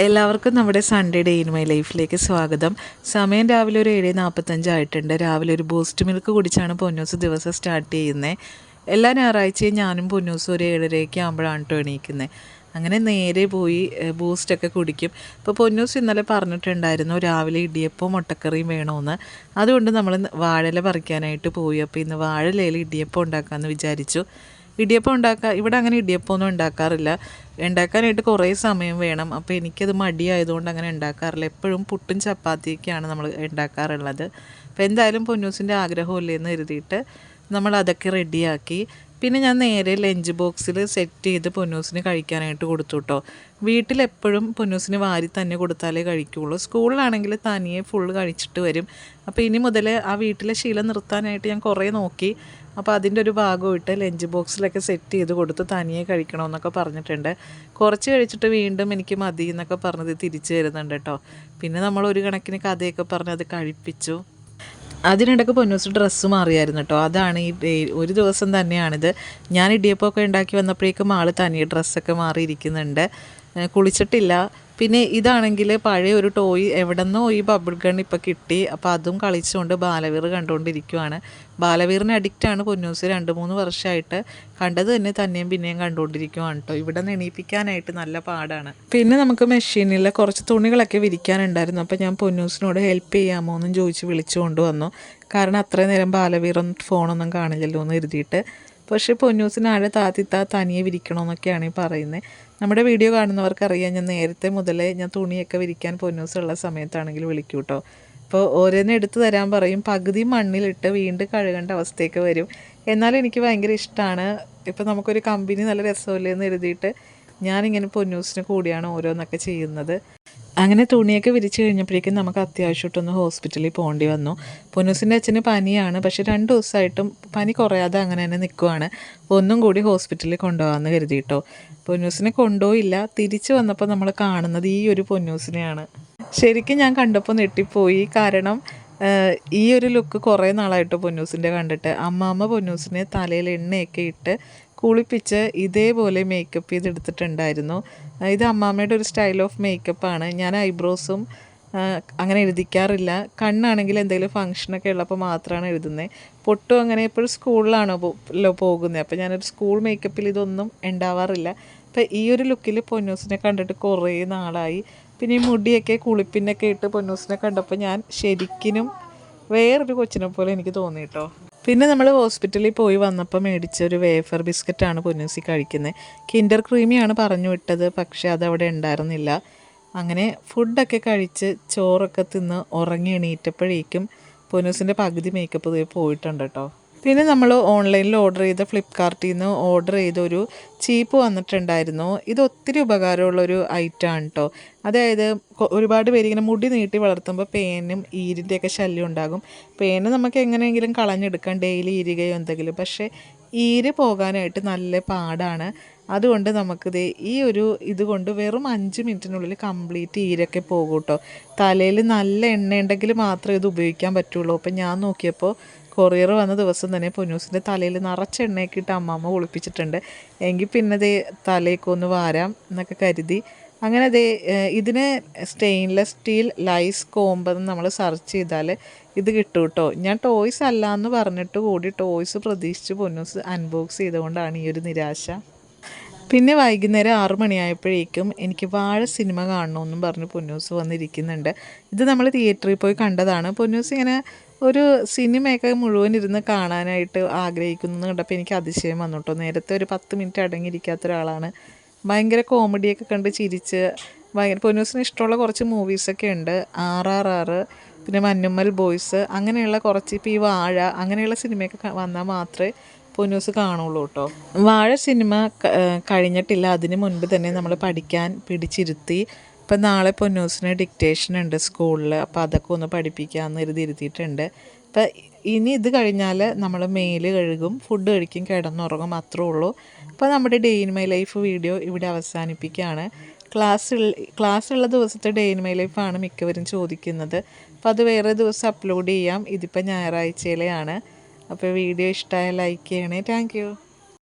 എല്ലാവർക്കും നമ്മുടെ Sunday day in my ലൈഫിലേക്ക് സ്വാഗതം. സമയം രാവിലെ ഒരു ഏഴ് നാൽപ്പത്തഞ്ചായിട്ടുണ്ട് രാവിലെ ഒരു ബൂസ്റ്റ് മിൽക്ക് കുടിച്ചാണ് പൊന്നൂസ് ദിവസം സ്റ്റാർട്ട് ചെയ്യുന്നത് എല്ലാ ഞായറാഴ്ചയും ഞാനും പൊന്നൂസും ഒരു ഏഴരയ്ക്ക് ആകുമ്പോഴാണ് കേട്ടോ എണീക്കുന്നത് അങ്ങനെ നേരെ പോയി ബൂസ്റ്റൊക്കെ കുടിക്കും. ഇപ്പോൾ പൊന്നൂസ് ഇന്നലെ പറഞ്ഞിട്ടുണ്ടായിരുന്നു രാവിലെ ഇടിയപ്പം മുട്ടക്കറിയും വേണമെന്ന് അതുകൊണ്ട് നമ്മൾ വാഴല പറിക്കാനായിട്ട് പോയി. അപ്പോൾ ഇന്ന് വാഴലയിൽ ഇടിയപ്പം ഉണ്ടാക്കാമെന്ന് വിചാരിച്ചു. ഇടിയപ്പം ഉണ്ടാക്കുക ഇവിടെ അങ്ങനെ ഇടിയപ്പമൊന്നും ഉണ്ടാക്കാറില്ല. ഉണ്ടാക്കാനായിട്ട് കുറേ സമയം വേണം. അപ്പോൾ എനിക്കത് മടിയായതുകൊണ്ട് അങ്ങനെ ഉണ്ടാക്കാറില്ല. എപ്പോഴും പുട്ടും ചപ്പാത്തിയൊക്കെയാണ് നമ്മൾ ഉണ്ടാക്കാറുള്ളത്. അപ്പോൾ എന്തായാലും പൊന്നൂസിന്റെ ആഗ്രഹമില്ലേ എന്ന് കരുതിയിട്ട് നമ്മൾ അതൊക്കെ റെഡിയാക്കി. പിന്നെ ഞാൻ നേരെ ലഞ്ച് ബോക്സിൽ സെറ്റ് ചെയ്ത് പൊന്നൂസിന് കഴിക്കാനായിട്ട് കൊടുത്തു കേട്ടോ. വീട്ടിലെപ്പോഴും പൊന്നൂസിന് വാരി തന്നെ കൊടുത്താലേ കഴിക്കുകയുള്ളൂ സ്കൂളിലാണെങ്കിൽ തനിയെ ഫുൾ കഴിച്ചിട്ട് വരും. അപ്പോൾ ഇനി മുതൽ ആ വീട്ടിലെ ശീലം നിർത്താനായിട്ട് ഞാൻ കുറേ നോക്കി. അപ്പോൾ അതിന്റെ ഒരു ഭാഗം ഇട്ട് ലഞ്ച് ബോക്സിലൊക്കെ സെറ്റ് ചെയ്ത് കൊടുത്ത് തനിയെ കഴിക്കണമെന്നൊക്കെ പറഞ്ഞിട്ടുണ്ട്. കുറച്ച് കഴിച്ചിട്ട് വീണ്ടും എനിക്ക് മതി എന്നൊക്കെ പറഞ്ഞത് തിരിച്ചു വരുന്നുണ്ട് കേട്ടോ. പിന്നെ നമ്മൾ ഒരു കണക്കിന് കഥയൊക്കെ പറഞ്ഞ് അത് കഴിപ്പിച്ചു. അതിനിടയ്ക്ക് പൊന്നൂസ് ഡ്രസ്സ് മാറിയായിരുന്നു കേട്ടോ. അതാണ് ഈ ഒരു ദിവസം തന്നെയാണിത്. ഞാൻ ഇടിയപ്പമൊക്കെ ഉണ്ടാക്കി വന്നപ്പോഴേക്കും ആൾ തനിയെ ഡ്രസ്സൊക്കെ മാറിയിരിക്കുന്നുണ്ട്. കുളിച്ചിട്ടില്ല. പിന്നെ ഇതാണെങ്കിൽ പഴയ ഒരു ടോയ് എവിടെന്നോ ഈ ബബിൾ ഗൺ ഇപ്പോൾ കിട്ടി. അപ്പോൾ അതും കളിച്ചുകൊണ്ട് ബാലവീർ കണ്ടുകൊണ്ടിരിക്കുവാണ്. ബാലവീറിന് ആണ് പൊന്നൂസ് രണ്ട് മൂന്ന് വർഷമായിട്ട് കണ്ടത് തന്നെ തന്നെയും പിന്നെയും കണ്ടുകൊണ്ടിരിക്കുവാണ് കേട്ടോ ഇവിടെ നിന്ന് നല്ല പാടാണ്. പിന്നെ നമുക്ക് മെഷീനിൽ കുറച്ച് തുണികളൊക്കെ വിരിക്കാനുണ്ടായിരുന്നു. അപ്പോൾ ഞാൻ പൊന്നൂസിനോട് ഹെൽപ്പ് ചെയ്യാമോ എന്നും ചോദിച്ച് വിളിച്ചു കൊണ്ടുവന്നു കാരണം അത്രയും നേരം ബാലവീറൊന്നും ഫോണൊന്നും കാണില്ലല്ലോ എന്ന് കരുതിയിട്ട്. പക്ഷേ പൊന്നൂസിന് ആഴെ താത്തിത്താ തനിയെ വിരിക്കണമെന്നൊക്കെയാണ് ഈ പറയുന്നത് നമ്മുടെ വീഡിയോ കാണുന്നവർക്കറിയാം ഞാൻ നേരത്തെ മുതലേ ഞാൻ തുണിയൊക്കെ വിരിക്കാൻ പൊന്നൂസ് ഉള്ള സമയത്താണെങ്കിൽ വിളിക്കൂ കേട്ടോ അപ്പോൾ ഓരോന്ന് എടുത്തു തരാൻ പറയും പകുതി മണ്ണിലിട്ട് വീണ്ടും കഴുകേണ്ട അവസ്ഥയൊക്കെ വരും. എന്നാലും എനിക്ക് ഭയങ്കര ഇഷ്ടമാണ് ഇപ്പോൾ നമുക്കൊരു കമ്പനി നല്ല രസമില്ലേ എന്ന് എഴുതിയിട്ട് ഞാനിങ്ങനെ പൊന്നൂസിന് കൂടിയാണ് ഓരോന്നൊക്കെ ചെയ്യുന്നത്. അങ്ങനെ തുണിയൊക്കെ വിരിച്ചു കഴിഞ്ഞപ്പോഴേക്കും നമുക്ക് അത്യാവശ്യമായിട്ടൊന്ന് ഹോസ്പിറ്റലിൽ പോകേണ്ടി വന്നു. പൊന്നൂസിന്റെ അച്ഛന് പനിയാണ്. പക്ഷേ രണ്ട് ദിവസമായിട്ടും പനി കുറയാതെ അങ്ങനെ തന്നെ നിൽക്കുവാണ്. ഒന്നും കൂടി ഹോസ്പിറ്റലിൽ കൊണ്ടുപോകാമെന്ന് കരുതിയിട്ടോ പൊന്നൂസിനെ കൊണ്ടുപോയില്ല. തിരിച്ചു വന്നപ്പോൾ നമ്മൾ കാണുന്നത് ഈ ഒരു പൊന്നൂസിനെയാണ്. ശരിക്കും ഞാൻ കണ്ടപ്പോൾ നെട്ടിപ്പോയി കാരണം ഈ ഒരു ലുക്ക് കുറേ നാളായിട്ട് പൊന്നൂസിന്റെ കണ്ടിട്ട്. അമ്മാമ്മ പൊന്നൂസിനെ തലയിൽ എണ്ണയൊക്കെ ഇട്ട് കുളിപ്പിച്ച് ഇതേപോലെ മേക്കപ്പ് ചെയ്തെടുത്തിട്ടുണ്ടായിരുന്നു. ഇത് അമ്മാമ്മയുടെ ഒരു സ്റ്റൈൽ ഓഫ് മേക്കപ്പാണ് ഞാൻ ഐബ്രോസും അങ്ങനെ എഴുതിക്കാറില്ല. കണ്ണാണെങ്കിൽ എന്തെങ്കിലും ഫംഗ്ഷനൊക്കെ ഉള്ളപ്പോൾ മാത്രമാണ് എഴുതുന്നത് പൊട്ടും അങ്ങനെ എപ്പോഴും സ്കൂളിലാണോ പോകുന്നത് അപ്പോൾ ഞാനൊരു സ്കൂൾ മേക്കപ്പിൽ ഇതൊന്നും ഉണ്ടാവാറില്ല. അപ്പോൾ ഈ ഒരു ലുക്കിൽ പൊന്നൂസിനെ കണ്ടിട്ട് കുറേ നാളായി. പിന്നെ ഈ മുടിയൊക്കെ കുളിപ്പിനൊക്കെ ഇട്ട് പൊന്നൂസിനെ കണ്ടപ്പോൾ ഞാൻ ശരിക്കിനും വേറൊരു കൊച്ചിനെ പോലെ എനിക്ക് തോന്നി കേട്ടോ പിന്നെ നമ്മൾ ഹോസ്പിറ്റലിൽ പോയി വന്നപ്പോൾ മേടിച്ച ഒരു വേഫർ ബിസ്ക്കറ്റാണ് പൊന്നൂസി കഴിക്കുന്നത് കിൻഡർ ക്രീമിയാണ് പറഞ്ഞു വിട്ടത് പക്ഷേ അതവിടെ ഉണ്ടായിരുന്നില്ല. അങ്ങനെ ഫുഡൊക്കെ കഴിച്ച് ചോറൊക്കെ തിന്ന് ഉറങ്ങി എണീറ്റപ്പോഴേക്കും പൊന്നൂസിന്റെ പകുതി മേക്കപ്പ് പോയിട്ടുണ്ട് കേട്ടോ പിന്നെ നമ്മൾ ഓൺലൈനിൽ ഓർഡർ ചെയ്ത ഫ്ലിപ്കാർട്ടിൽ നിന്ന് ഓർഡർ ചെയ്തൊരു ചീപ്പ് വന്നിട്ടുണ്ടായിരുന്നു. ഇത് ഒത്തിരി ഉപകാരമുള്ളൊരു ഐറ്റമാണ് കേട്ടോ അതായത് ഒരുപാട് പേര് ഇങ്ങനെ മുടി നീട്ടി വളർത്തുമ്പോൾ പേനും ഈരിന്റെയൊക്കെ ശല്യം ഉണ്ടാകും. പേന് നമുക്ക് എങ്ങനെയെങ്കിലും കളഞ്ഞെടുക്കാം ഡെയിലി ഈരുകയോ എന്തെങ്കിലും. പക്ഷേ ഈര് പോകാനായിട്ട് നല്ല പാടാണ്. അതുകൊണ്ട് നമുക്കിത് ഈ ഒരു ഇതുകൊണ്ട് വെറും അഞ്ച് മിനിറ്റിനുള്ളിൽ കംപ്ലീറ്റ് ഈരൊക്കെ പോകും കേട്ടോ തലയിൽ നല്ല എണ്ണ ഉണ്ടെങ്കിൽ മാത്രമേ ഇത് ഉപയോഗിക്കാൻ പറ്റുള്ളൂ. അപ്പം ഞാൻ നോക്കിയപ്പോൾ കൊറിയർ വന്ന ദിവസം തന്നെ പൊന്നൂസിന്റെ തലയിൽ നിറച്ച എണ്ണയൊക്കെ ഇട്ട് അമ്മമ്മ കുളിപ്പിച്ചിട്ടുണ്ട്. എങ്കിൽ പിന്നെ ദേ തലയൊക്കെ ഒന്ന് വാരാം എന്നൊക്കെ കരുതി. അങ്ങനെ ദേ ഇതിന് സ്റ്റെയിൻലെസ് സ്റ്റീൽ ലൈസ് കോമ്പെന്ന് നമ്മൾ സെർച്ച് ചെയ്താൽ ഇത് കിട്ടും കേട്ടോ ഞാൻ ടോയ്സ് അല്ല എന്ന് പറഞ്ഞിട്ട് കൂടി ടോയ്സ് പ്രതീക്ഷിച്ച് പൊന്നൂസ് അൺബോക്സ് ചെയ്തുകൊണ്ടാണ് ഈ ഒരു നിരാശ. പിന്നെ വൈകുന്നേരം ആറു മണിയായപ്പോഴേക്കും എനിക്ക് വാഴ സിനിമ കാണണമെന്നും പറഞ്ഞ് പൊന്നൂസ് വന്നിരിക്കുന്നുണ്ട്. ഇത് നമ്മൾ തിയേറ്ററിൽ പോയി കണ്ടതാണ്. പൊന്നൂസ് ഇങ്ങനെ ഒരു സിനിമയൊക്കെ മുഴുവൻ ഇരുന്ന് കാണാനായിട്ട് ആഗ്രഹിക്കുന്നു കണ്ടപ്പോൾ എനിക്ക് അതിശയം വന്നു കേട്ടോ. നേരത്തെ ഒരു പത്ത് മിനിറ്റ് അടങ്ങിയിരിക്കാത്ത ഒരാളാണ്. ഭയങ്കര കോമഡിയൊക്കെ കണ്ട് ചിരിച്ച് ഭയങ്കര പൊന്നൂസിന് ഇഷ്ടമുള്ള കുറച്ച് മൂവീസൊക്കെ ഉണ്ട്. ആർ ആർ ആർ പിന്നെ മഞ്ഞുമ്മൽ ബോയ്സ് അങ്ങനെയുള്ള കുറച്ച് ഇപ്പോൾ ഈ വാഴ അങ്ങനെയുള്ള സിനിമയൊക്കെ വന്നാൽ മാത്രമേ പൊന്നൂസ് കാണുള്ളൂ കേട്ടോ. വാഴ സിനിമ കഴിഞ്ഞിട്ടില്ല. അതിന് മുൻപ് തന്നെ നമ്മൾ പഠിക്കാൻ പിടിച്ചിരുത്തി. ഇപ്പം നാളെ പൊന്നൂസിന് ഡിക്റ്റേഷൻ ഉണ്ട് സ്കൂളിൽ അപ്പോൾ അതൊക്കെ ഒന്ന് പഠിപ്പിക്കാമെന്ന് കരുതി ഇരുത്തിയിട്ടുണ്ട് അപ്പം ഇനി ഇത് കഴിഞ്ഞാൽ നമ്മൾ മെയിൽ കഴുകും ഫുഡ് കഴിക്കും കിടന്നുറങ്ങും അത്രേ ഉള്ളൂ. അപ്പോൾ നമ്മുടെ day in my life video ഇവിടെ അവസാനിപ്പിക്കുകയാണ്. ക്ലാസ് ക്ലാസ് ഉള്ള ദിവസത്തെ ഡേ ഇൻ മൈ ലൈഫാണ് മിക്കവരും ചോദിക്കുന്നത്. അപ്പോൾ അത് വേറെ ദിവസം അപ്ലോഡ് ചെയ്യാം. ഇതിപ്പോൾ ഞായറാഴ്ചയിലെയാണ്. അപ്പോൾ വീഡിയോ ഇഷ്ടമായ ലൈക്ക് ചെയ്യണേ. താങ്ക്